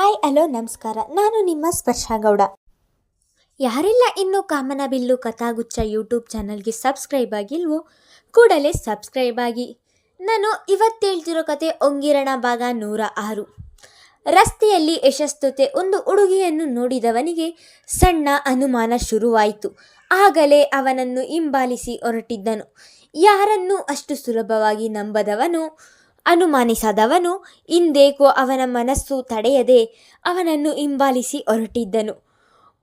Hi, hello, ನಮಸ್ಕಾರ. ನಾನು ನಿಮ್ಮ ಸ್ಪರ್ಶ ಗೌಡ. ಯಾರೆಲ್ಲ ಇನ್ನೂ ಕಾಮನಬಿಲ್ಲು ಕಥಾಗುಚ್ಚ ಯೂಟ್ಯೂಬ್ ಚಾನಲ್ಗೆ ಸಬ್ಸ್ಕ್ರೈಬ್ ಆಗಿಲ್ವೋ, ಕೂಡಲೇ ಸಬ್ಸ್ಕ್ರೈಬ್ ಆಗಿ. ನಾನು ಇವತ್ತು ಹೇಳ್ತಿರೋ ಕತೆ ಒಂಗಿರಣ ಭಾಗ ನೂರ ಆರು. ರಸ್ತೆಯಲ್ಲಿ ಯಶಸ್ತುತೆ ಒಂದು ಉಡುಗೆಯನ್ನು ನೋಡಿದವನಿಗೆ ಸಣ್ಣ ಅನುಮಾನ ಶುರುವಾಯಿತು. ಆಗಲೇ ಅವನನ್ನು ಹಿಂಬಾಲಿಸಿ ಹೊರಟಿದ್ದನು. ಯಾರನ್ನೂ ಅಷ್ಟು ಸುಲಭವಾಗಿ ನಂಬದವನು ಅನುಮಾನಿಸದವನು, ಇಂದೇಕೋ ಅವನ ಮನಸ್ಸು ತಡೆಯದೆ ಅವನನ್ನು ಹಿಂಬಾಲಿಸಿ ಹೊರಟಿದ್ದನು.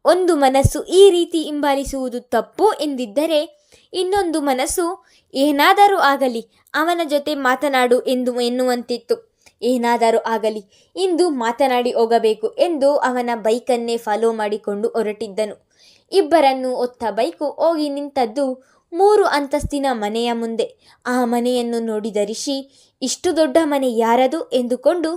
ಒಂದು ಮನಸ್ಸು ಈ ರೀತಿ ಹಿಂಬಾಲಿಸುವುದು ತಪ್ಪು ಎಂದಿದ್ದರೆ, ಇನ್ನೊಂದು ಮನಸ್ಸು ಏನಾದರೂ ಆಗಲಿ, ಅವನ ಜೊತೆ ಮಾತನಾಡು ಎಂದು ಎನ್ನುವಂತಿತ್ತು. ಏನಾದರೂ ಆಗಲಿ, ಇಂದು ಮಾತನಾಡಿ ಹೋಗಬೇಕು ಎಂದು ಅವನ ಬೈಕನ್ನೇ ಫಾಲೋ ಮಾಡಿಕೊಂಡು ಹೊರಟಿದ್ದನು. ಇಬ್ಬರನ್ನು ಒತ್ತ ಬೈಕು ಹೋಗಿ ನಿಂತದ್ದು ಮೂರು ಅಂತಸ್ತಿನ ಮನೆಯ ಮುಂದೆ. ಆ ಮನೆಯನ್ನು ನೋಡಿದ ರಿಷಿ ಇಷ್ಟು ದೊಡ್ಡ ಮನೆ ಯಾರದು ಎಂದುಕೊಂಡು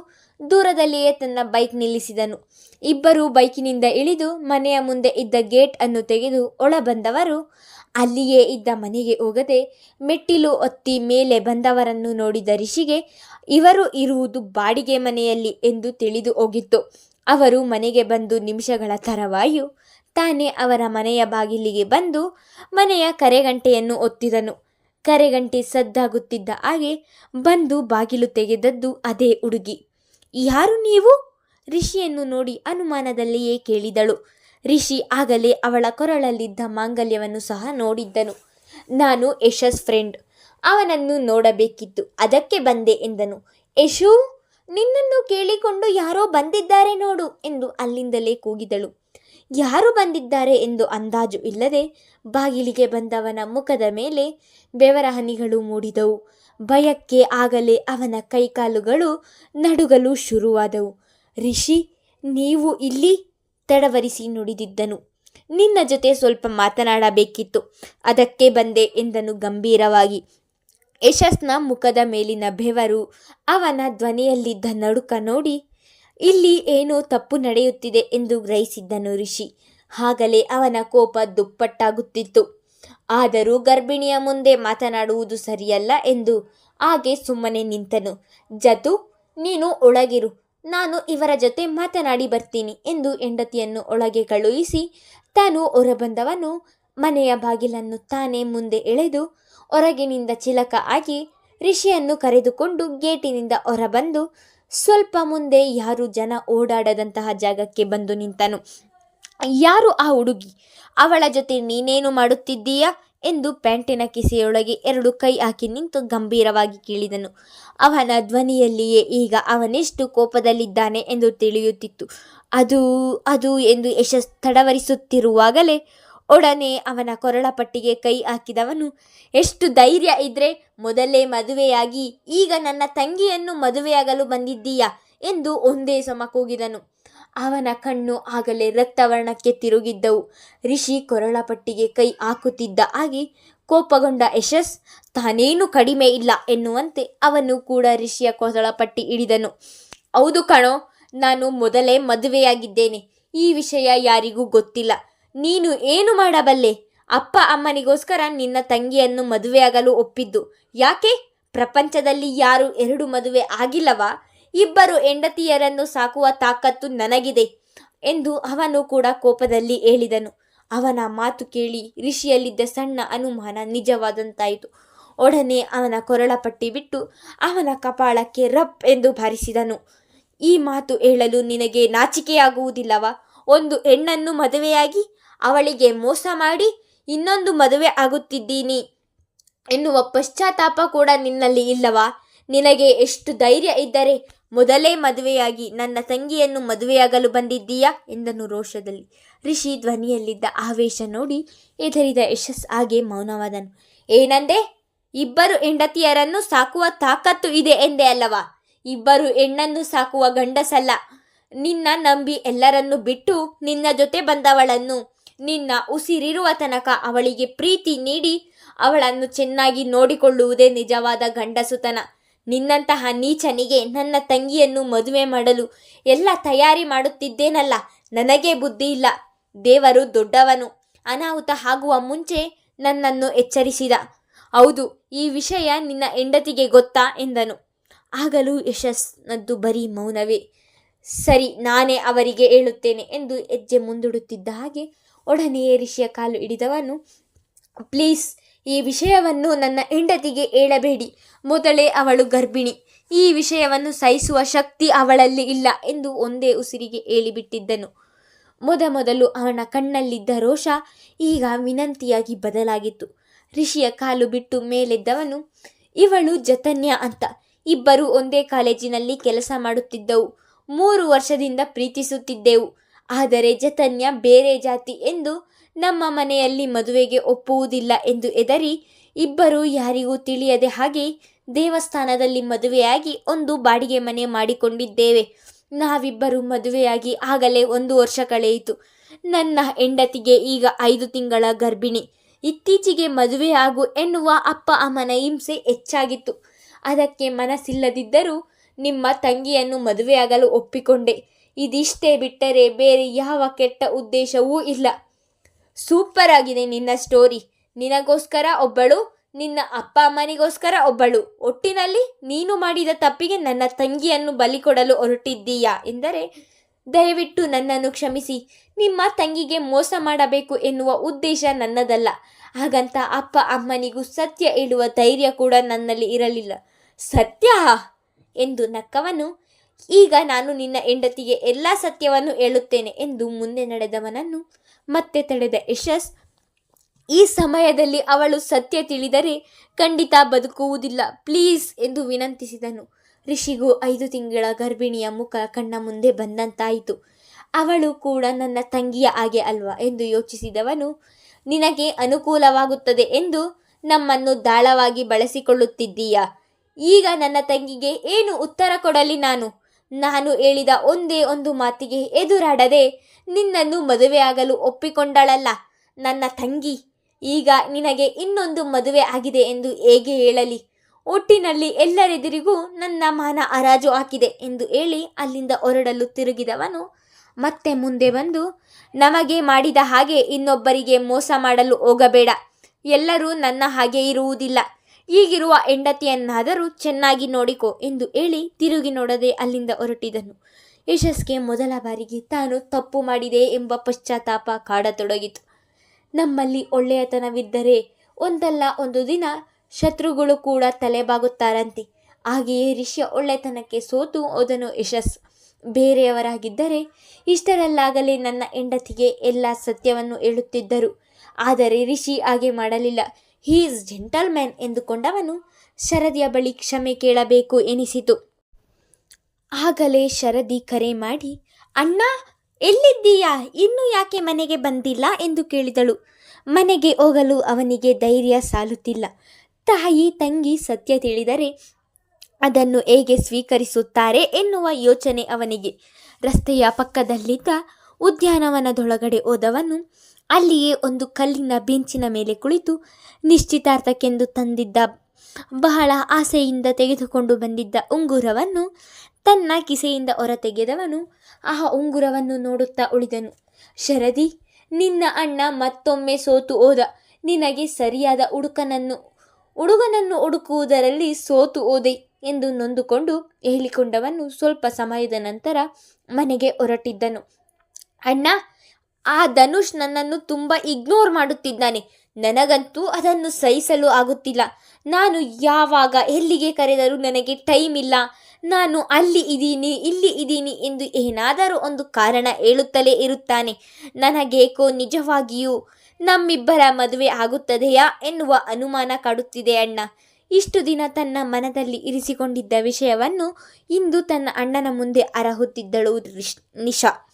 ದೂರದಲ್ಲಿಯೇ ತನ್ನ ಬೈಕ್ ನಿಲ್ಲಿಸಿದನು. ಇಬ್ಬರು ಬೈಕಿನಿಂದ ಇಳಿದು ಮನೆಯ ಮುಂದೆ ಇದ್ದ ಗೇಟ್ ಅನ್ನು ತೆಗೆದು ಒಳ ಬಂದವರು ಅಲ್ಲಿಯೇ ಇದ್ದ ಮನೆಗೆ ಹೋಗದೆ ಮೆಟ್ಟಿಲು ಒತ್ತಿ ಮೇಲೆ ಬಂದವರನ್ನು ನೋಡಿದ ರಿಷಿಗೆ ಇವರು ಇರುವುದು ಬಾಡಿಗೆ ಮನೆಯಲ್ಲಿ ಎಂದು ತಿಳಿದು ಹೋಗಿತ್ತು. ಅವರು ಮನೆಗೆ ಬಂದು ನಿಮಿಷಗಳ ತರವಾಯು ತಾನೇ ಅವರ ಮನೆಯ ಬಾಗಿಲಿಗೆ ಬಂದು ಮನೆಯ ಕರೆಗಂಟೆಯನ್ನು ಒತ್ತಿದನು. ಕರೆಗಂಟೆ ಸದ್ದಾಗುತ್ತಿದ್ದ ಹಾಗೆ ಬಂದು ಬಾಗಿಲು ತೆಗೆದದ್ದು ಅದೇ ಹುಡುಗಿ ಯಾರು ನೀವು? ರಿಷಿಯನ್ನು ನೋಡಿ ಅನುಮಾನದಲ್ಲಿಯೇ ಕೇಳಿದಳು. ರಿಷಿ ಆಗಲೇ ಅವಳ ಕೊರಳಲ್ಲಿದ್ದ ಮಾಂಗಲ್ಯವನ್ನು ಸಹ ನೋಡಿದ್ದನು. ನಾನು ಯಶಸ್ ಫ್ರೆಂಡ್. ಅವನನ್ನು ನೋಡಬೇಕಿತ್ತು. ಅದಕ್ಕೆ ಬಂದೆ ಎಂದನು. ಯಶು, ನಿನ್ನನ್ನು ಕೇಳಿಕೊಂಡು ಯಾರೋ ಬಂದಿದ್ದಾರೆ ನೋಡು ಎಂದು ಅಲ್ಲಿಂದಲೇ ಕೂಗಿದಳು. ಯಾರು ಬಂದಿದ್ದಾರೆ ಎಂದು ಅಂದಾಜು ಇಲ್ಲದೆ ಬಾಗಿಲಿಗೆ ಬಂದವನ ಮುಖದ ಮೇಲೆ ಬೆವರ ಹನಿಗಳು ಮೂಡಿದವು. ಭಯಕ್ಕೆ ಆಗಲೇ ಅವನ ಕೈಕಾಲುಗಳು ನಡುಗಲು ಶುರುವಾದವು. ರಿಷಿ, ನೀವು ಇಲ್ಲಿ ತಡವರಿಸಿ ನುಡಿದಿದ್ದನು. ನಿನ್ನ ಜೊತೆ ಸ್ವಲ್ಪ ಮಾತನಾಡಬೇಕಿತ್ತು. ಅದಕ್ಕೆ ಬಂದೆ ಎಂದನು ಗಂಭೀರವಾಗಿ. ಯಶಸ್ನ ಮುಖದ ಮೇಲಿನ ಬೆವರು ಅವನ ಧ್ವನಿಯಲ್ಲಿದ್ದ ನಡುಕ ನೋಡಿ ಇಲ್ಲಿ ಏನೋ ತಪ್ಪು ನಡೆಯುತ್ತಿದೆ ಎಂದು ಗ್ರಹಿಸಿದ್ದನು ಋಷಿ ಆಗಲೇ ಅವನ ಕೋಪ ದುಪ್ಪಟ್ಟಾಗುತ್ತಿತ್ತು. ಆದರೂ ಗರ್ಭಿಣಿಯ ಮುಂದೆ ಮಾತನಾಡುವುದು ಸರಿಯಲ್ಲ ಎಂದು ಹಾಗೆ ಸುಮ್ಮನೆ ನಿಂತನು. ಜತು, ನೀನು ಒಳಗಿರು. ನಾನು ಇವರ ಜೊತೆ ಮಾತನಾಡಿ ಬರ್ತೀನಿ ಎಂದು ಹೆಂಡತಿಯನ್ನು ಒಳಗೆ ಕಳುಹಿಸಿ, ತಾನು ಹೊರಬಂದವನು ಮನೆಯ ಬಾಗಿಲನ್ನು ತಾನೇ ಮುಂದೆ ಎಳೆದು ಹೊರಗಿನಿಂದ ಚಿಲಕ ಆಗಿ ರಿಷಿಯನ್ನು ಕರೆದುಕೊಂಡು ಗೇಟಿನಿಂದ ಹೊರಬಂದು ಸ್ವಲ್ಪ ಮುಂದೆ ಯಾರು ಜನ ಓಡಾಡದಂತಹ ಜಾಗಕ್ಕೆ ಬಂದು ನಿಂತನು. ಯಾರು ಆ ಹುಡುಗಿ? ಅವಳ ಜೊತೆ ನೀನೇನು ಮಾಡುತ್ತಿದ್ದೀಯಾ? ಎಂದು ಪ್ಯಾಂಟಿನ ಕಿಸೆಯೊಳಗೆ ಎರಡು ಕೈ ಹಾಕಿ ನಿಂತು ಗಂಭೀರವಾಗಿ ಕೇಳಿದನು. ಅವನ ಧ್ವನಿಯಲ್ಲಿಯೇ ಈಗ ಅವನೆಷ್ಟು ಕೋಪದಲ್ಲಿದ್ದಾನೆ ಎಂದು ತಿಳಿಯುತ್ತಿತ್ತು. ಅದು ಅದು ಎಂದು ಯಶಸ್ ತಡವರಿಸುತ್ತಿರುವಾಗಲೇ ಒಡನೆ ಅವನ ಕೊರಳಪಟ್ಟಿಗೆ ಕೈ ಹಾಕಿದವನು, ಎಷ್ಟು ಧೈರ್ಯ ಇದ್ರೆ ಮೊದಲೇ ಮದುವೆಯಾಗಿ, ಈಗ ನನ್ನ ತಂಗಿಯನ್ನು ಮದುವೆಯಾಗಲು ಬಂದಿದ್ದೀಯಾ? ಎಂದು ಒಂದೇ ಸಮ ಕೂಗಿದನು. ಅವನ ಕಣ್ಣು ಆಗಲೇ ರಕ್ತವರ್ಣಕ್ಕೆ ತಿರುಗಿದ್ದವು. ರಿಷಿ ಕೊರಳಪಟ್ಟಿಗೆ ಕೈ ಹಾಕುತ್ತಿದ್ದ ಹಾಗೆ ಕೋಪಗೊಂಡ ಯಶಸ್, ತಾನೇನು ಕಡಿಮೆ ಇಲ್ಲ ಎನ್ನುವಂತೆ ಅವನು ಕೂಡ ರಿಷಿಯ ಕೊರಳಪಟ್ಟಿ ಹಿಡಿದನು. ಹೌದು ಕಣೋ, ನಾನು ಮೊದಲೇ ಮದುವೆಯಾಗಿದ್ದೇನೆ. ಈ ವಿಷಯ ಯಾರಿಗೂ ಗೊತ್ತಿಲ್ಲ. ನೀನು ಏನು ಮಾಡಬಲ್ಲೆ? ಅಪ್ಪ ಅಮ್ಮನಿಗೋಸ್ಕರ ನಿನ್ನ ತಂಗಿಯನ್ನು ಮದುವೆಯಾಗಲು ಒಪ್ಪಿದ್ದು. ಯಾಕೆ? ಪ್ರಪಂಚದಲ್ಲಿ ಯಾರು ಎರಡು ಮದುವೆ ಆಗಿಲ್ಲವಾ? ಇಬ್ಬರು ಹೆಂಡತಿಯರನ್ನು ಸಾಕುವ ತಾಕತ್ತು ನನಗಿದೆ ಎಂದು ಅವನು ಕೂಡ ಕೋಪದಲ್ಲಿ ಹೇಳಿದನು. ಅವನ ಮಾತು ಕೇಳಿ ಋಷಿಯಲ್ಲಿದ್ದ ಸಣ್ಣ ಅನುಮಾನ ನಿಜವಾದಂತಾಯಿತು. ಒಡನೆ ಅವನ ಕೊರಳ ಪಟ್ಟಿ ಬಿಟ್ಟು ಅವನ ಕಪಾಳಕ್ಕೆ ರಪ್ ಎಂದು ಭಾರಿಸಿದನು. ಈ ಮಾತು ಹೇಳಲು ನಿನಗೆ ನಾಚಿಕೆಯಾಗುವುದಿಲ್ಲವ? ಒಂದು ಹೆಣ್ಣನ್ನು ಮದುವೆಯಾಗಿ ಅವಳಿಗೆ ಮೋಸ ಮಾಡಿ ಇನ್ನೊಂದು ಮದುವೆ ಆಗುತ್ತಿದ್ದೀನಿ. ಎನ್ನುವ ಪಶ್ಚಾತ್ತಾಪ ಕೂಡ ನಿನ್ನಲ್ಲಿ ಇಲ್ಲವಾ? ನಿನಗೆ ಎಷ್ಟು ಧೈರ್ಯ ಇದ್ದರೆ ಮೊದಲೇ ಮದುವೆಯಾಗಿ ನನ್ನ ತಂಗಿಯನ್ನು ಮದುವೆಯಾಗಲು ಬಂದಿದ್ದೀಯಾ? ಎಂದನು ರೋಷದಲ್ಲಿ. ಋಷಿ ಧ್ವನಿಯಲ್ಲಿದ್ದ ಆವೇಶ ನೋಡಿ ಎದರಿದ ಯಶಸ್ ಹಾಗೆ ಮೌನವಾದನು. ಏನಂದೆ? ಇಬ್ಬರು ಹೆಂಡತಿಯರನ್ನು ಸಾಕುವ ತಾಕತ್ತು ಇದೆ ಎಂದೇ ಅಲ್ಲವಾ? ಇಬ್ಬರು ಹೆಣ್ಣನ್ನು ಸಾಕುವ ಗಂಡಸಲ್ಲ. ನಿನ್ನ ನಂಬಿ ಎಲ್ಲರನ್ನು ಬಿಟ್ಟು ನಿನ್ನ ಜೊತೆ ಬಂದವಳನ್ನು ನಿನ್ನ ಉಸಿರಿರುವ ತನಕ ಅವಳಿಗೆ ಪ್ರೀತಿ ನೀಡಿ ಅವಳನ್ನು ಚೆನ್ನಾಗಿ ನೋಡಿಕೊಳ್ಳುವುದೇ ನಿಜವಾದ ಗಂಡಸುತನ. ನಿನ್ನಂತಹ ನೀಚನಿಗೆ ನನ್ನ ತಂಗಿಯನ್ನು ಮದುವೆ ಮಾಡಲು ಎಲ್ಲ ತಯಾರಿ ಮಾಡುತ್ತಿದ್ದೇನಲ್ಲ? ನನಗೆ ಬುದ್ಧಿ ಇಲ್ಲ. ದೇವರು ದೊಡ್ಡವನು. ಅನಾಹುತ ಆಗುವ ಮುಂಚೆ ನನ್ನನ್ನು ಎಚ್ಚರಿಸಿದ. ಹೌದು, ಈ ವಿಷಯ ನಿನ್ನ ಹೆಂಡತಿಗೆ ಗೊತ್ತಾ? ಎಂದನು. ಆಗಲೂ ಯಶಸ್ನದ್ದು ಬರೀ ಮೌನವೇ. ಸರಿ, ನಾನೇ ಅವರಿಗೆ ಹೇಳುತ್ತೇನೆ ಎಂದು ಹೆಜ್ಜೆ ಮುಂದೂಡುತ್ತಿದ್ದ ಹಾಗೆ ಒಡನೆಯೇ ಋಷಿಯ ಕಾಲು ಹಿಡಿದವನು, ಪ್ಲೀಸ್, ಈ ವಿಷಯವನ್ನು ನನ್ನ ಹೆಂಡತಿಗೆ ಹೇಳಬೇಡಿ. ಮೊದಲೇ ಅವಳು ಗರ್ಭಿಣಿ. ಈ ವಿಷಯವನ್ನು ಸಹಿಸುವ ಶಕ್ತಿ ಅವಳಲ್ಲಿ ಇಲ್ಲ ಎಂದು ಒಂದೇ ಉಸಿರಿಗೆ ಹೇಳಿಬಿಟ್ಟಿದ್ದನು. ಮೊದಮೊದಲು ಅವನ ಕಣ್ಣಲ್ಲಿದ್ದ ರೋಷ ಈಗ ವಿನಂತಿಯಾಗಿ ಬದಲಾಗಿತ್ತು. ಋಷಿಯ ಕಾಲು ಬಿಟ್ಟು ಮೇಲೆದ್ದವನು, ಇವಳು ಜತನ್ಯ ಅಂತ. ಇಬ್ಬರು ಒಂದೇ ಕಾಲೇಜಿನಲ್ಲಿ ಕೆಲಸ ಮಾಡುತ್ತಿದ್ದವು. ಮೂರು ವರ್ಷದಿಂದ ಪ್ರೀತಿಸುತ್ತಿದ್ದೆವು. ಆದರೆ ಜತನ್ಯ ಬೇರೆ ಜಾತಿ ಎಂದು ನಮ್ಮ ಮನೆಯಲ್ಲಿ ಮದುವೆಗೆ ಒಪ್ಪುವುದಿಲ್ಲ ಎಂದು ಎದರಿ ಇಬ್ಬರು ಯಾರಿಗೂ ತಿಳಿಯದೆ ಹಾಗೆ ದೇವಸ್ಥಾನದಲ್ಲಿ ಮದುವೆಯಾಗಿ ಒಂದು ಬಾಡಿಗೆ ಮನೆ ಮಾಡಿಕೊಂಡಿದ್ದೇವೆ. ನಾವಿಬ್ಬರು ಮದುವೆಯಾಗಿ ಆಗಲೇ ಒಂದು ವರ್ಷ ಕಳೆಯಿತು. ನನ್ನ ಹೆಂಡತಿಗೆ ಈಗ ಐದು ತಿಂಗಳ ಗರ್ಭಿಣಿ. ಇತ್ತೀಚೆಗೆ ಮದುವೆ ಆಗು ಎನ್ನುವ ಅಪ್ಪ ಅಮ್ಮನ ಹಿಂಸೆ ಹೆಚ್ಚಾಗಿತ್ತು. ಅದಕ್ಕೆ ಮನಸ್ಸಿಲ್ಲದಿದ್ದರೂ ನಿಮ್ಮ ತಂಗಿಯನ್ನು ಮದುವೆಯಾಗಲು ಒಪ್ಪಿಕೊಂಡೆ. ಇದಿಷ್ಟೇ ಬಿಟ್ಟರೆ ಬೇರೆ ಯಾವ ಕೆಟ್ಟ ಉದ್ದೇಶವೂ ಇಲ್ಲ. ಸೂಪರ್ ಆಗಿದೆ ನಿನ್ನ ಸ್ಟೋರಿ. ನಿನಗೋಸ್ಕರ ಒಬ್ಬಳು, ನಿನ್ನ ಅಪ್ಪ ಅಮ್ಮನಿಗೋಸ್ಕರ ಒಬ್ಬಳು. ಒಟ್ಟಿನಲ್ಲಿ ನೀನು ಮಾಡಿದ ತಪ್ಪಿಗೆ ನನ್ನ ತಂಗಿಯನ್ನು ಬಲಿ ಕೊಡಲು ಹೊರಟಿದ್ದೀಯಾ ಎಂದರೆ, ದಯವಿಟ್ಟು ನನ್ನನ್ನು ಕ್ಷಮಿಸಿ. ನಿಮ್ಮ ತಂಗಿಗೆ ಮೋಸ ಮಾಡಬೇಕು ಎನ್ನುವ ಉದ್ದೇಶ ನನ್ನದಲ್ಲ. ಹಾಗಂತ ಅಪ್ಪ ಅಮ್ಮನಿಗೂ ಸತ್ಯ ಹೇಳುವ ಧೈರ್ಯ ಕೂಡ ನನ್ನಲ್ಲಿ ಇರಲಿಲ್ಲ. ಸತ್ಯ ಎಂದು ನಕ್ಕವನು ಈಗ ನಾನು ನಿನ್ನ ಹೆಂಡತಿಗೆ ಎಲ್ಲ ಸತ್ಯವನ್ನು ಹೇಳುತ್ತೇನೆ ಎಂದು ಮುಂದೆ ನಡೆದವನನ್ನು ಮತ್ತೆ ತಡೆದ ಯಶಸ್. ಈ ಸಮಯದಲ್ಲಿ ಅವಳು ಸತ್ಯ ತಿಳಿದರೆ ಖಂಡಿತ ಬದುಕುವುದಿಲ್ಲ. ಪ್ಲೀಸ್ ಎಂದು ವಿನಂತಿಸಿದನು. ಋಷಿಗೂ ಐದು ತಿಂಗಳ ಗರ್ಭಿಣಿಯ ಮುಖ ಕಣ್ಣ ಮುಂದೆ ಬಂದಂತಾಯಿತು. ಅವಳು ಕೂಡ ನನ್ನ ತಂಗಿಯ ಹಾಗೆ ಅಲ್ವಾ ಎಂದು ಯೋಚಿಸಿದವನು, ನಿನಗೆ ಅನುಕೂಲವಾಗುತ್ತದೆ ಎಂದು ನಮ್ಮನ್ನು ದಾಳವಾಗಿ ಬಳಸಿಕೊಳ್ಳುತ್ತಿದ್ದೀಯಾ? ಈಗ ನನ್ನ ತಂಗಿಗೆ ಏನು ಉತ್ತರ ಕೊಡಲಿ ನಾನು? ನಾನು ಹೇಳಿದ ಒಂದೇ ಒಂದು ಮಾತಿಗೆ ಎದುರಾಡದೆ ನಿನ್ನನ್ನು ಮದುವೆಯಾಗಲು ಒಪ್ಪಿಕೊಂಡಳಲ್ಲ. ನನ್ನ ತಂಗಿ, ಈಗ ನಿನಗೆ ಇನ್ನೊಂದು ಮದುವೆ ಆಗಿದೆ ಎಂದು ಹೇಗೆ ಹೇಳಲಿ? ಒಟ್ಟಿನಲ್ಲಿ ಎಲ್ಲರೆದುರಿಗೂ ನನ್ನ ಮಾನ ಹರಾಜು ಹಾಕಿದೆ ಎಂದು ಹೇಳಿ ಅಲ್ಲಿಂದ ಹೊರಡಲು ತಿರುಗಿದವನು ಮತ್ತೆ ಮುಂದೆ ಬಂದು, ನಮಗೆ ಮಾಡಿದ ಹಾಗೆ ಇನ್ನೊಬ್ಬರಿಗೆ ಮೋಸ ಮಾಡಲು ಹೋಗಬೇಡ. ಎಲ್ಲರೂ ನನ್ನ ಹಾಗೆ ಇರುವುದಿಲ್ಲ. ಈಗಿರುವ ಹೆಂಡತಿಯನ್ನಾದರೂ ಚೆನ್ನಾಗಿ ನೋಡಿಕೊ ಎಂದು ಹೇಳಿ ತಿರುಗಿ ನೋಡದೆ ಅಲ್ಲಿಂದ ಹೊರಟಿದನು. ಯಶಸ್ಗೆ ಮೊದಲ ಬಾರಿಗೆ ತಾನು ತಪ್ಪು ಮಾಡಿದೆ ಎಂಬ ಪಶ್ಚಾತ್ತಾಪ ಕಾಡತೊಡಗಿತು. ನಮ್ಮಲ್ಲಿ ಒಳ್ಳೆಯತನವಿದ್ದರೆ ಒಂದಲ್ಲ ಒಂದು ದಿನ ಶತ್ರುಗಳು ಕೂಡ ತಲೆಬಾಗುತ್ತಾರಂತೆ. ಹಾಗೆಯೇ ಋಷಿಯ ಒಳ್ಳೆತನಕ್ಕೆ ಸೋತು ಹೋದನು ಯಶಸ್. ಬೇರೆಯವರಾಗಿದ್ದರೆ ಇಷ್ಟರಲ್ಲಾಗಲೇ ನನ್ನ ಹೆಂಡತಿಗೆ ಎಲ್ಲ ಸತ್ಯವನ್ನು ಹೇಳುತ್ತಿದ್ದರು. ಆದರೆ ರಿಷಿ ಹಾಗೆ ಮಾಡಲಿಲ್ಲ. ಹೀಸ್ ಜೆಂಟಲ್ಮ್ಯಾನ್ ಎಂದುಕೊಂಡವನು ಶರದಿಯ ಬಳಿ ಕ್ಷಮೆ ಕೇಳಬೇಕು ಎನಿಸಿತು. ಆಗಲೇ ಶರದಿ ಕರೆ ಮಾಡಿ, ಅಣ್ಣ, ಎಲ್ಲಿದ್ದೀಯಾ? ಇನ್ನೂ ಯಾಕೆ ಮನೆಗೆ ಬಂದಿಲ್ಲ? ಎಂದು ಕೇಳಿದಳು. ಮನೆಗೆ ಹೋಗಲು ಅವನಿಗೆ ಧೈರ್ಯ ಸಾಲುತ್ತಿಲ್ಲ. ತಾಯಿ, ತಂಗಿ, ಸತ್ಯ ತಿಳಿದರೆ ಅದನ್ನು ಹೇಗೆ ಸ್ವೀಕರಿಸುತ್ತಾರೆ ಎನ್ನುವ ಯೋಚನೆ ಅವನಿಗೆ. ರಸ್ತೆಯ ಪಕ್ಕದಲ್ಲಿದ್ದ ಉದ್ಯಾನವನದೊಳಗಡೆ ಹೋದವನು ಅಲ್ಲಿಯೇ ಒಂದು ಕಲ್ಲಿನ ಬೆಂಚಿನ ಮೇಲೆ ಕುಳಿತು ನಿಶ್ಚಿತಾರ್ಥಕ್ಕೆಂದು ತಂದಿದ್ದ ಬಹಳ ಆಸೆಯಿಂದ ತೆಗೆದುಕೊಂಡು ಬಂದಿದ್ದ ಉಂಗುರವನ್ನು ತನ್ನ ಕಿಸೆಯಿಂದ ಹೊರತೆಗೆದವನು ಆ ಉಂಗುರವನ್ನು ನೋಡುತ್ತಾ ಉಳಿದನು. ಶರದಿ, ನಿನ್ನ ಅಣ್ಣ ಮತ್ತೊಮ್ಮೆ ಸೋತು ಹೋದ. ನಿನಗೆ ಸರಿಯಾದ ಹುಡುಕನನ್ನು ಹುಡುಗನನ್ನು ಹುಡುಕುವುದರಲ್ಲಿ ಸೋತು ಹೋದೆ ಎಂದು ನೊಂದುಕೊಂಡು ಹೇಳಿಕೊಂಡವನು ಸ್ವಲ್ಪ ಸಮಯದ ನಂತರ ಮನೆಗೆ ಹೊರಟಿದ್ದನು. ಅಣ್ಣ ಆ ಧನುಷ್ ನನ್ನನ್ನು ತುಂಬ ಇಗ್ನೋರ್ ಮಾಡುತ್ತಿದ್ದಾನೆ. ನನಗಂತೂ ಅದನ್ನು ಸಹಿಸಲು ಆಗುತ್ತಿಲ್ಲ. ನಾನು ಯಾವಾಗ, ಎಲ್ಲಿಗೆ ಕರೆದರೂ ನನಗೆ ಟೈಮ್ ಇಲ್ಲ. ನಾನು ಅಲ್ಲಿ ಇದ್ದೀನಿ, ಇಲ್ಲಿ ಇದ್ದೀನಿ ಎಂದು ಏನಾದರೂ ಒಂದು ಕಾರಣ ಹೇಳುತ್ತಲೇ ಇರುತ್ತಾನೆ. ನನಗೇಕೋ ನಿಜವಾಗಿಯೂ ನಮ್ಮಿಬ್ಬರ ಮದುವೆ ಆಗುತ್ತದೆಯಾ ಎನ್ನುವ ಅನುಮಾನ ಕಾಡುತ್ತಿದೆ ಅಣ್ಣ. ಇಷ್ಟು ದಿನ ತನ್ನ ಮನದಲ್ಲಿ ಇರಿಸಿಕೊಂಡಿದ್ದ ವಿಷಯವನ್ನು ಇಂದು ತನ್ನ ಅಣ್ಣನ ಮುಂದೆ ಅರಹುತ್ತಿದ್ದಳು ನಿಶಾ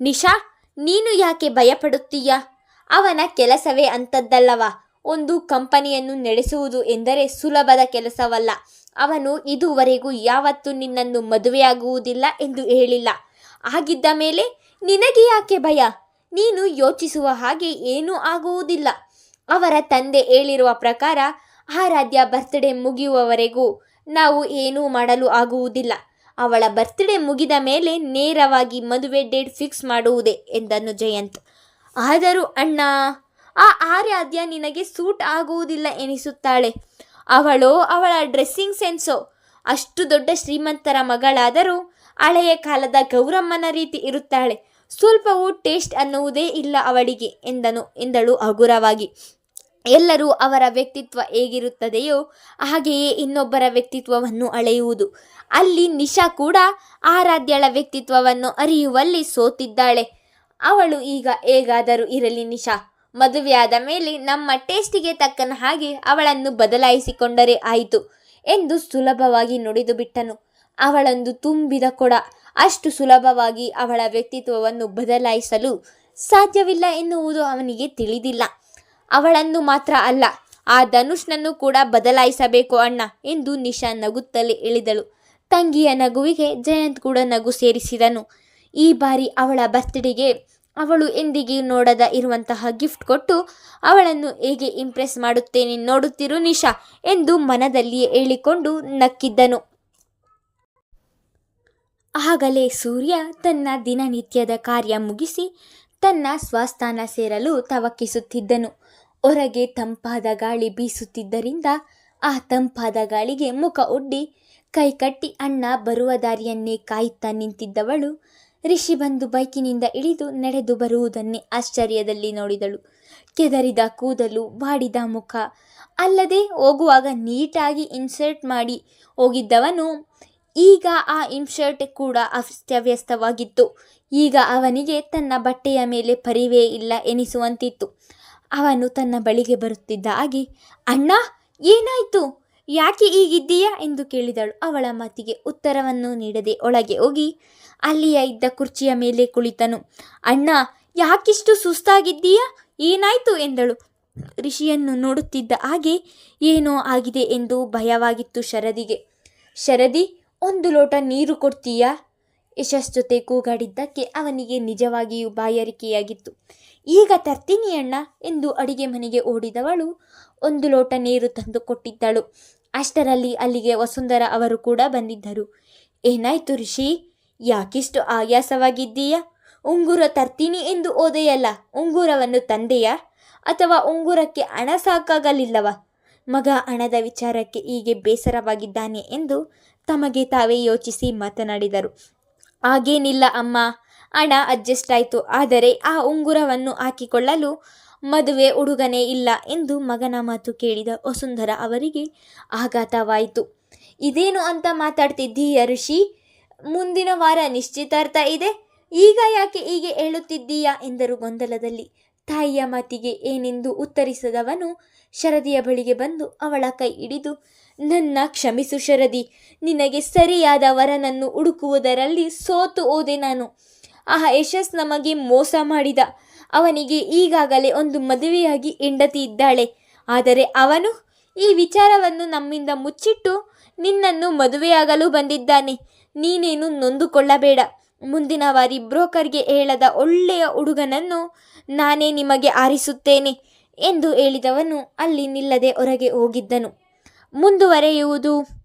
ನಿಶಾ ನೀನು ಯಾಕೆ ಭಯಪಡುತ್ತೀಯ? ಅವನ ಕೆಲಸವೇ ಅಂಥದ್ದಲ್ಲವ? ಒಂದು ಕಂಪನಿಯನ್ನು ನಡೆಸುವುದು ಎಂದರೆ ಸುಲಭದ ಕೆಲಸವಲ್ಲ. ಅವನು ಇದುವರೆಗೂ ಯಾವತ್ತೂ ನಿನ್ನನ್ನು ಮದುವೆಯಾಗುವುದಿಲ್ಲ ಎಂದು ಹೇಳಿಲ್ಲ. ಹಾಗಿದ್ದ ಮೇಲೆ, ನಿನಗೆ ಯಾಕೆ ಭಯ? ನೀನು ಯೋಚಿಸುವ ಹಾಗೆ ಏನೂ ಆಗುವುದಿಲ್ಲ. ಅವರ ತಂದೆ ಹೇಳಿರುವ ಪ್ರಕಾರ, ಆರಾಧ್ಯ ಬರ್ತ್ಡೇ ಮುಗಿಯುವವರೆಗೂ ನಾವು ಏನೂ ಮಾಡಲು ಆಗುವುದಿಲ್ಲ. ಅವಳ ಬರ್ತ್ಡೇ ಮುಗಿದ ಮೇಲೆ ನೇರವಾಗಿ ಮದುವೆ ಡೇಟ್ ಫಿಕ್ಸ್ ಮಾಡುವುದೇ ಎಂದನು ಜಯಂತ್. ಆದರೂ ಅಣ್ಣ, ಆ ಆರಾಧ್ಯ ನಿನಗೆ ಸೂಟ್ ಆಗುವುದಿಲ್ಲ ಎನಿಸುತ್ತಾಳೆ. ಅವಳು, ಅವಳ ಡ್ರೆಸ್ಸಿಂಗ್ ಸೆನ್ಸೋ ಅಷ್ಟು ದೊಡ್ಡ ಶ್ರೀಮಂತರ ಮಗಳಾದರೂ ಹಳೆಯ ಕಾಲದ ಗೌರಮ್ಮನ ರೀತಿ ಇರುತ್ತಾಳೆ. ಸ್ವಲ್ಪವೂ ಟೇಸ್ಟ್ ಅನ್ನುವುದೇ ಇಲ್ಲ ಅವಳಿಗೆ ಎಂದನು, ಎಂದಳು ಹಗುರವಾಗಿ. ಎಲ್ಲರೂ ಅವರ ವ್ಯಕ್ತಿತ್ವ ಹೇಗಿರುತ್ತದೆಯೋ ಹಾಗೆಯೇ ಇನ್ನೊಬ್ಬರ ವ್ಯಕ್ತಿತ್ವವನ್ನು ಅಳೆಯುವುದು. ಅಲ್ಲಿ ನಿಶಾ ಕೂಡ ಆರಾಧ್ಯಳ ವ್ಯಕ್ತಿತ್ವವನ್ನು ಅರಿಯುವಲ್ಲಿ ಸೋತಿದ್ದಾಳೆ. ಅವಳು ಈಗ ಹೇಗಾದರೂ ಇರಲಿ ನಿಶಾ. ಮದುವೆಯಾದ ಮೇಲೆ ನಮ್ಮ ಟೇಸ್ಟಿಗೆ ತಕ್ಕನ ಹಾಗೆ ಅವಳನ್ನು ಬದಲಾಯಿಸಿಕೊಂಡರೆ ಆಯಿತು ಎಂದು ಸುಲಭವಾಗಿ ನುಡಿದು ಬಿಟ್ಟನು. ಅವಳೊಂದು ತುಂಬಿದ ಕೊಡ. ಅಷ್ಟು ಸುಲಭವಾಗಿ ಅವಳ ವ್ಯಕ್ತಿತ್ವವನ್ನು ಬದಲಾಯಿಸಲು ಸಾಧ್ಯವಿಲ್ಲ ಎನ್ನುವುದು ಅವನಿಗೆ ತಿಳಿದಿಲ್ಲ. ಅವಳನ್ನು ಮಾತ್ರ ಅಲ್ಲ, ಆ ಧನುಷ್ನನ್ನು ಕೂಡ ಬದಲಾಯಿಸಬೇಕು ಅಣ್ಣ ಎಂದು ನಿಶಾ ನಗುತ್ತಲೇ ಇಳಿದಳು. ತಂಗಿಯ ನಗುವಿಗೆ ಜಯಂತ್ ಕೂಡ ನಗು ಸೇರಿಸಿದನು. ಈ ಬಾರಿ ಅವಳ ಬರ್ತ್ಡೇಗೆ ಅವಳು ಎಂದಿಗೆ ನೋಡದ ಇರುವಂತಹ ಗಿಫ್ಟ್ ಕೊಟ್ಟು ಅವಳನ್ನು ಹೇಗೆ ಇಂಪ್ರೆಸ್ ಮಾಡುತ್ತೇನೆ ನೋಡುತ್ತಿರು ನಿಶಾ ಎಂದು ಮನದಲ್ಲಿಯೇ ಹೇಳಿಕೊಂಡು ನಕ್ಕಿದ್ದನು. ಆಗಲೇ ಸೂರ್ಯ ತನ್ನ ದಿನನಿತ್ಯದ ಕಾರ್ಯ ಮುಗಿಸಿ ತನ್ನ ಸ್ವಸ್ಥಾನ ಸೇರಲು ತವಕಿಸುತ್ತಿದ್ದನು. ಹೊರಗೆ ತಂಪಾದ ಗಾಳಿ ಬೀಸುತ್ತಿದ್ದರಿಂದ ಆ ತಂಪಾದ ಗಾಳಿಗೆ ಮುಖ ಒಡ್ಡಿ ಕೈಕಟ್ಟಿ ಅಣ್ಣ ಬರುವ ದಾರಿಯನ್ನೇ ಕಾಯುತ್ತಾ ನಿಂತಿದ್ದವಳು. ರಿಷಿ ಬಂದು ಬೈಕಿನಿಂದ ಇಳಿದು ನಡೆದು ಬರುವುದನ್ನೇ ಆಶ್ಚರ್ಯದಲ್ಲಿ ನೋಡಿದಳು. ಕೆದರಿದ ಕೂದಲು, ಬಾಡಿದ ಮುಖ, ಅಲ್ಲದೆ ಹೋಗುವಾಗ ನೀಟಾಗಿ ಇನ್ಸರ್ಟ್ ಮಾಡಿ ಹೋಗಿದ್ದವನು ಈಗ ಆ ಇನ್ಶರ್ಟ್ ಕೂಡ ಅಸ್ತವ್ಯಸ್ತವಾಗಿತ್ತು. ಈಗ ಅವನಿಗೆ ತನ್ನ ಬಟ್ಟೆಯ ಮೇಲೆ ಪರಿವೇ ಇಲ್ಲ ಎನಿಸುವಂತಿತ್ತು. ಅವನು ತನ್ನ ಬಳಿಗೆ ಬರುತ್ತಿದ್ದ ಹಾಗೆ, ಅಣ್ಣ, ಏನಾಯ್ತು? ಯಾಕೆ ಈಗಿದ್ದೀಯಾ ಎಂದು ಕೇಳಿದಳು. ಅವಳ ಮಾತಿಗೆ ಉತ್ತರವನ್ನು ನೀಡದೆ ಒಳಗೆ ಹೋಗಿ, ಅಲ್ಲಿಯ ಇದ್ದ ಕುರ್ಚಿಯ ಮೇಲೆ ಕುಳಿತನು. ಅಣ್ಣ, ಯಾಕಿಷ್ಟು ಸುಸ್ತಾಗಿದ್ದೀಯಾ? ಏನಾಯ್ತು? ಎಂದಳು. ಋಷಿಯನ್ನು ನೋಡುತ್ತಿದ್ದ ಹಾಗೆ, ಏನೋ ಆಗಿದೆ ಎಂದು ಭಯವಾಗಿತ್ತು ಶರದಿಗೆ. ಶರದಿ, ಒಂದು ಲೋಟ ನೀರು ಕೊಡ್ತೀಯಾ? ಯಶಸ್ ಜೊತೆ ಕೂಗಾಡಿದ್ದಕ್ಕೆ ಅವನಿಗೆ ನಿಜವಾಗಿಯೂ ಬಾಯಾರಿಕೆಯಾಗಿತ್ತು. ಈಗ ತರ್ತೀನಿ ಅಣ್ಣ ಎಂದು ಅಡಿಗೆ ಮನೆಗೆ ಓಡಿದವಳು ಒಂದು ಲೋಟ ನೀರು ತಂದು ಕೊಟ್ಟಿದ್ದಳು. ಅಷ್ಟರಲ್ಲಿ ಅಲ್ಲಿಗೆ ವಸುಂಧರ ಅವರು ಕೂಡ ಬಂದಿದ್ದರು. ಏನಾಯ್ತು ಋಷಿ? ಯಾಕಿಷ್ಟು ಆಯಾಸವಾಗಿದ್ದೀಯಾ? ಉಂಗುರ ತರ್ತೀನಿ ಎಂದು ಓದೆಯಲ್ಲ, ಉಂಗುರವನ್ನು ತಂದೆಯಾ? ಅಥವಾ ಉಂಗುರಕ್ಕೆ ಹಣ ಸಾಕಾಗಲಿಲ್ಲವ? ಮಗ ಹಣದ ವಿಚಾರಕ್ಕೆ ಹೀಗೆ ಬೇಸರವಾಗಿದ್ದಾನೆ ಎಂದು ತಮಗೆ ತಾವೇ ಯೋಚಿಸಿ ಮಾತನಾಡಿದರು. ಹಾಗೇನಿಲ್ಲ ಅಮ್ಮ ಹಣ ಅಡ್ಜಸ್ಟ್ ಆಯಿತು. ಆದರೆ ಆ ಉಂಗುರವನ್ನು ಹಾಕಿಕೊಳ್ಳಲು ಮದುವೆ ಹುಡುಗನೇ ಇಲ್ಲ ಎಂದು ಮಗನ ಮಾತು ಕೇಳಿದ ವಸುಂಧರ ಅವರಿಗೆ ಆಘಾತವಾಯಿತು. ಇದೇನು ಅಂತ ಮಾತಾಡ್ತಿದ್ದೀಯ ಋಷಿ? ಮುಂದಿನ ವಾರ ನಿಶ್ಚಿತಾರ್ಥ ಇದೆ. ಈಗ ಯಾಕೆ ಹೀಗೆ ಹೇಳುತ್ತಿದ್ದೀಯಾ? ಎಂದರು ಗೊಂದಲದಲ್ಲಿ. ತಾಯಿಯ ಮಾತಿಗೆ ಏನೆಂದು ಉತ್ತರಿಸದವನು ಶರದಿಯ ಬಳಿಗೆ ಬಂದು ಅವಳ ಕೈ ಹಿಡಿದು, ನನ್ನ ಕ್ಷಮಿಸು ಶರದಿ. ನಿನಗೆ ಸರಿಯಾದ ವರನನ್ನು ಹುಡುಕುವುದರಲ್ಲಿ ಸೋತು ಹೋದೆ ನಾನು. ಆ ಯಶಸ್ ನಮಗೆ ಮೋಸ ಮಾಡಿದ. ಅವನಿಗೆ ಈಗಾಗಲೇ ಒಂದು ಮದುವೆಯಾಗಿ ಹೆಂಡತಿ ಇದ್ದಾಳೆ. ಆದರೆ ಅವನು ಈ ವಿಚಾರವನ್ನು ನಮ್ಮಿಂದ ಮುಚ್ಚಿಟ್ಟು ನಿನ್ನನ್ನು ಮದುವೆಯಾಗಲು ಬಂದಿದ್ದಾನೆ. ನೀನೇನು ನೊಂದುಕೊಳ್ಳಬೇಡ. ಮುಂದಿನ ಬಾರಿ ಬ್ರೋಕರ್ಗೆ ಹೇಳದ ಒಳ್ಳೆಯ ಹುಡುಗನನ್ನು ನಾನೇ ನಿಮಗೆ ಆರಿಸುತ್ತೇನೆ ಎಂದು ಹೇಳಿದವನು ಅಲ್ಲಿ ನಿಲ್ಲದೆ ಹೊರಗೆ ಹೋಗಿದ್ದನು. ಮುಂದುವರೆಯುವುದು.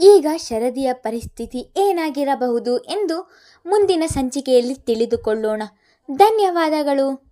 ಈಗ ಶರದಿಯ ಪರಿಸ್ಥಿತಿ ಏನಾಗಿರಬಹುದು ಎಂದು ಮುಂದಿನ ಸಂಚಿಕೆಯಲ್ಲಿ ತಿಳಿದುಕೊಳ್ಳೋಣ. ಧನ್ಯವಾದಗಳು.